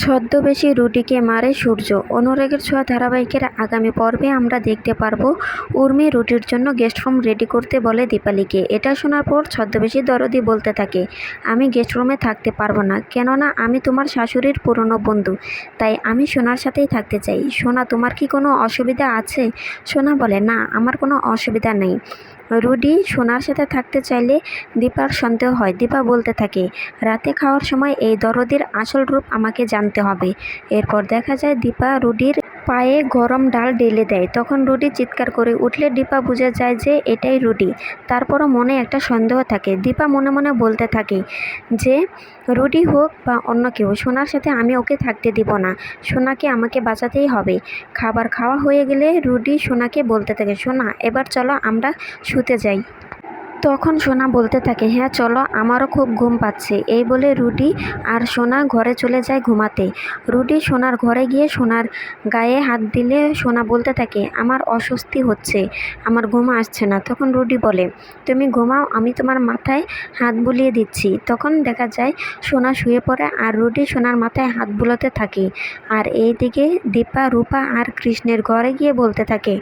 ছদ্মবেশী রুটিকে মারে সূর্য। অনুরাগের ছোঁয়া ধারাবাহিকের আগামী পর্বে আমরা দেখতে পারব উর্মি রুটির জন্য গেস্ট রুম রেডি করতে বলে দীপালিকে। এটা শোনার পর ছদ্মবেশী দরদি বলতে থাকে, আমি গেস্ট রুমে থাকতে পারব না, কেননা আমি তোমার শাশুড়ির পুরনো বন্ধু, তাই আমি সোনার সাথেই থাকতে চাই। সোনা, তোমার কি কোনো অসুবিধা আছে? সোনা বলে, না, আমার কোনো অসুবিধা নেই। রুডি সোনার সাথে থাকতে চাইলে দীপার সন্দেহ হয়। দীপা বলতে থাকে, রাতে খাওয়ার সময় এই দরদের আসল রূপ আমাকে জানতে হবে। এরপর দেখা যায় দীপা রুডির পায়ে গরম ডাল ঢেলে দেয়। তখন রুডি চিৎকার করে উঠলে দীপা বুঝে যায় যে এটাই রুডি তারপরও মনে একটা সন্দেহ থাকে। দীপা মনে মনে বলতে থাকে যে রুডি হোক বা অন্য কেউ, সোনার সাথে আমি ওকে থাকতে দিব না। সোনাকে আমাকে বাঁচাতেই হবে। খাবার খাওয়া হয়ে গেলে রুডি সোনাকে বলতে থাকে, সোনা, এবার চলো আমরা শুতে যাই। তখন সোনা বলতে থাকে হ্যাঁ চলো, আমারও খুব ঘুম পাচ্ছে। এই বলে রুডি আর সোনা ঘরে চলে যায় ঘুমাতে। রুডি সোনার ঘরে গিয়ে সোনার গায়ে হাত দিলে সোনা বলতে থাকে, আমার অস্বস্তি হচ্ছে, আমার ঘুম আসছে না। তখন রুডি বলে, তুমি ঘুমাও, আমি তোমার মাথায় হাত বুলিয়ে দিচ্ছি। তখন দেখা যায় সোনা শুয়ে পড়ে আর রুডি সোনার মাথায় হাত বুলোতে থাকে। আর এইদিকে দীপা, রূপা আর কৃষ্ণের ঘরে গিয়ে বলতে থাকে,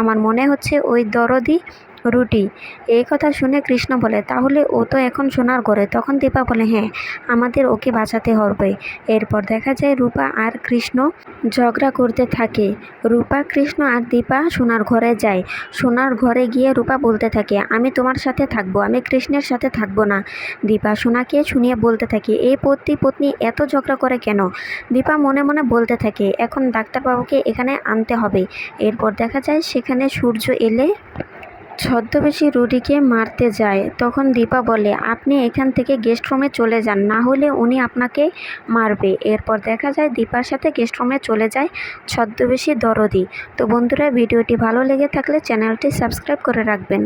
আমার মনে হচ্ছে ওই দরদি রুটি। এই কথা শুনে কৃষ্ণ বলে, তাহলে ও তো এখন সোনার ঘরে। তখন দীপা বলে হ্যাঁ আমাদের ওকে বাঁচাতে হবে। এরপর দেখা যায় রূপা আর কৃষ্ণ ঝগড়া করতে থাকে। রূপা, কৃষ্ণ আর দীপা সোনার ঘরে যায়। সোনার ঘরে গিয়ে রূপা বলতে থাকে, আমি তোমার সাথে থাকব, আমি কৃষ্ণের সাথে থাকব না। দীপা সোনাকে শুনিয়ে বলতে থাকে, এই পতি পত্নী এত ঝগড়া করে কেন? দীপা মনে মনে বলতে থাকে, এখন ডাক্তারবাবুকে এখানে আনতে হবে। এরপর দেখা যায় সেখানে সূর্য এলে ছদ্মবেশী রুডিকে মারতে যায়, তখন দীপা বলে, আপনি এখান থেকে গেস্ট রুমে চলে যান, না হলে উনি আপনাকে মারবে। এরপর দেখা যায় দীপার সাথে গেস্ট রুমে চলে যায় ছদ্মবেশী দরদি। তো বন্ধুরা, ভিডিওটি ভালো লেগে থাকলে চ্যানেলটি সাবস্ক্রাইব করে রাখবেন।